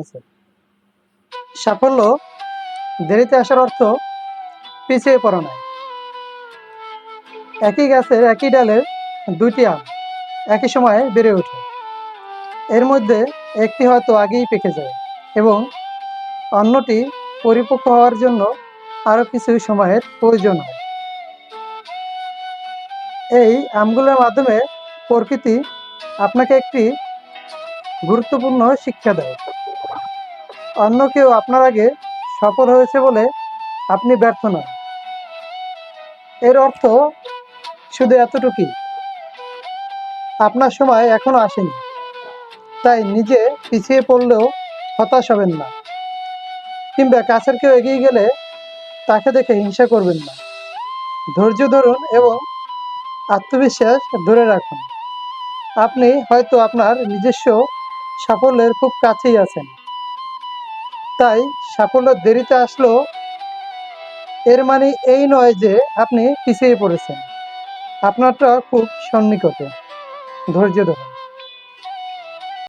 আচ্ছা। সাফল্য দেরিতে আসার অর্থ পিছিয়ে পড়া নয় একই গাছের একই ডালের দুইটি আম একই সময়ে বেড়ে ওঠে। এর মধ্যে একটি হয়তো আগেই পেকে যায় এবং অন্যটি পরিপক্ক হওয়ার জন্য আরও কিছু সময়ের প্রয়োজন হয়। এই আমগুলোর মাধ্যমে প্রকৃতি আপনাকে একটি গুরুত্বপূর্ণ শিক্ষা দেয়। অন্য কেউ আপনার আগে সফল হয়েছে বলে আপনি ব্যর্থ নন। এর অর্থ শুধু এতটুকুই আপনার সময় এখনও আসেনি। তাই নিজে পিছিয়ে পড়লেও হতাশ হবেন না। কিংবা কাছের কেউ এগিয়ে গেলে তাকে দেখে হিংসা করবেন না। ধৈর্য ধরুন এবং আত্মবিশ্বাস ধরে রাখুন। আপনি হয়তো আপনার নিজস্ব সাফল্যের খুব কাছেই আছেন। তাই সাফল্য দেরিতে আসলো, এর মানে এই নয় যে আপনি পিছিয়ে পড়েছেন। আপনারটা খুব সন্নিকটে। ধৈর্য ধরুন।